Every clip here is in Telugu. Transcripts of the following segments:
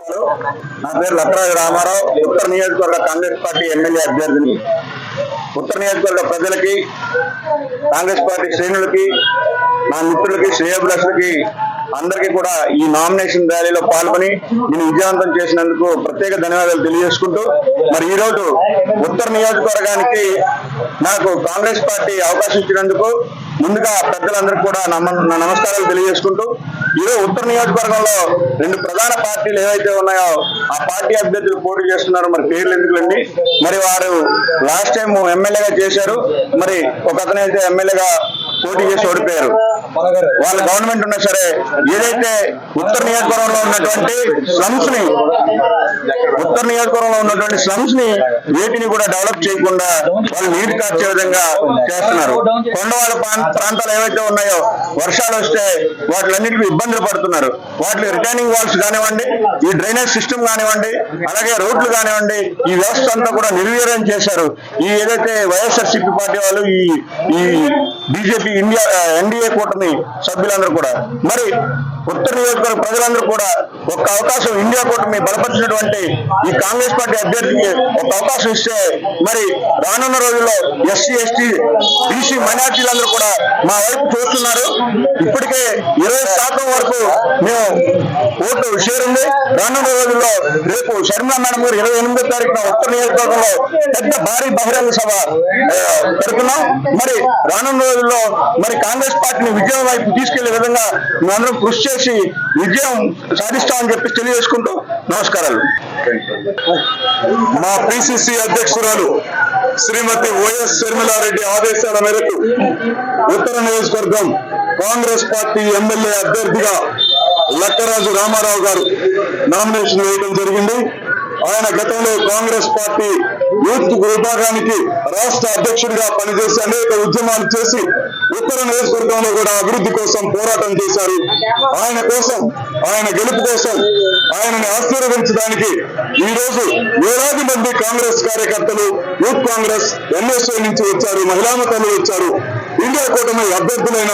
నా పేరు లక్రాజు రామారావు. ఉత్తర నియోజకవర్గ కాంగ్రెస్ పార్టీ ఎమ్మెల్యే అభ్యర్థిని. ఉత్తర నియోజకవర్గ ప్రజలకి కాంగ్రెస్ పార్టీ శ్రేణులకి నా మిత్రులకి శ్రేయభిలాషులకి అందరికీ కూడా ఈ నామినేషన్ ర్యాలీలో పాల్గొని నేను విజయవంతం చేసినందుకు ప్రత్యేక ధన్యవాదాలు తెలియజేసుకుంటూ మరి ఈ రోజు ఉత్తర నియోజకవర్గానికి నాకు కాంగ్రెస్ పార్టీ అవకాశం ఇచ్చినందుకు ముందుగా పెద్దలందరికీ కూడా నమ- నా నమస్కారాలు తెలియజేసుకుంటూ ఈరోజు ఉత్తర నియోజకవర్గంలో రెండు ప్రధాన పార్టీలు ఏవైతే ఉన్నాయో ఆ పార్టీ అభ్యర్థులు పోటీ చేస్తున్నారు. మరి పేర్లు ఎందుకులండి? మరి వారు లాస్ట్ టైం ఎమ్మెల్యేగా చేశారు. మరి ఒక అతను అయితే ఎమ్మెల్యేగా పోటీ చేసి ఓడిపోయారు. వాళ్ళ గవర్నమెంట్ ఉన్నా సరే ఏదైతే ఉత్తర నియోజకవర్గంలో ఉన్నటువంటి స్లమ్స్ని ఉత్తర నియోజకవర్గంలో ఉన్నటువంటి స్లమ్స్ని వేటిని కూడా డెవలప్ చేయకుండా వాళ్ళు నీటి కార్చే విధంగా చేస్తున్నారు. కొండవాళ్ళ ప్రాంతాలు ఏవైతే ఉన్నాయో వర్షాలు వస్తే వాటిలన్నింటికి ఇబ్బందులు పడుతున్నారు. వాటికి రిటర్నింగ్ వాల్స్ కానివ్వండి ఈ డ్రైనేజ్ సిస్టమ్ కానివ్వండి అలాగే రోడ్లు కానివ్వండి ఈ వ్యవస్థ అంతా కూడా నిర్వీర్యం చేశారు. ఈ ఏదైతే వైఎస్ఆర్సీపీ పార్టీ వాళ్ళు ఈ ఈ బీజేపీ ఇండియా ఎన్డీఏ కూటమి సభ్యులందరూ కూడా. మరి ఉత్తర నియోజకవర్గ ప్రజలందరూ కూడా ఒక అవకాశం ఇండియా కూటమి బలపరిచినటువంటి ఈ కాంగ్రెస్ పార్టీ అభ్యర్థికి ఒక అవకాశం ఇస్తే మరి రానున్న రోజుల్లో ఎస్సీ ఎస్టీ బీసీ మైనార్టీలందరూ కూడా మా వైపు చూస్తున్నారు. ఇప్పటికే ఇరవై శాతం వరకు మేము ఓటు షేర్ ఉంది. రానున్న రోజుల్లో రేపు శర్మ మేడం గారు ఇరవై ఎనిమిదో తారీఖున ఉత్తర నియోజకవర్గంలో పెద్ద భారీ బహిరంగ సభ పెడుతున్నాం. మరి రానున్న రోజుల్లో మరి కాంగ్రెస్ పార్టీని విజయం వైపు తీసుకెళ్ళే విధంగా మేమందరం కృషి చేసి విజయం సాధిస్తామని చెప్పి తెలియజేసుకుంటూ నమస్కారాలు. మా పిసిసి అధ్యక్షురాలు శ్రీమతి వైఎస్ శర్మిలారెడ్డి ఆదేశాల మేరకు ఉత్తర నియోజకవర్గం కాంగ్రెస్ పార్టీ ఎమ్మెల్యే అభ్యర్థిగా లక్కరాజు రామారావు గారు నామినేషన్ వేయడం జరిగింది. ఆయన గతంలో కాంగ్రెస్ పార్టీ యూత్ విభాగానికి రాష్ట్ర అధ్యక్షుడిగా పనిచేసి అనేక ఉద్యమాలు చేసి ఉత్తర నియోజకవర్గంలో కూడా అభివృద్ధి కోసం పోరాటం చేశారు. ఆయన కోసం ఆయన గెలుపు కోసం ఆయనని ఆశీర్వదించడానికి ఈ రోజు వేలాది మంది కాంగ్రెస్ కార్యకర్తలు యూత్ కాంగ్రెస్ ఎన్ఎస్ఏ నుంచి వచ్చారు మహిళామతలు వచ్చారు. ఇండియా కూటమి అభ్యర్థులైన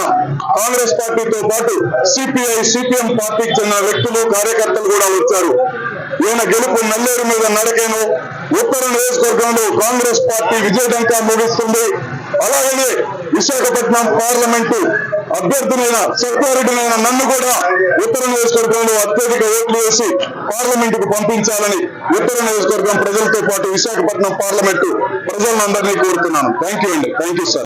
కాంగ్రెస్ పార్టీతో పాటు సిపిఐ సిపిఎం పార్టీకి చెందిన వ్యక్తులు కార్యకర్తలు కూడా వచ్చారు. ఈయన గెలుపు నల్లేరు మీద నడకేను. ఉత్తర నియోజకవర్గంలో కాంగ్రెస్ పార్టీ విజయడంకా ముగిస్తుంది. అలాగనే విశాఖపట్నం పార్లమెంటు అభ్యర్థులైన సత్యారెడ్డినైన నన్ను కూడా ఉత్తర నియోజకవర్గంలో అత్యధిక ఓట్లు వేసి పార్లమెంటుకు పంపించాలని ఉత్తర నియోజకవర్గం ప్రజలతో పాటు విశాఖపట్నం పార్లమెంటు ప్రజలందరినీ కోరుతున్నాను. థ్యాంక్ యూ అండి. Thank you sir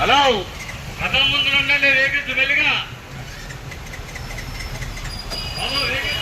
hello. రథం ముందు ఉండండి రేకెత్తి మెల్లిగా. బాబు రేకెత్తి.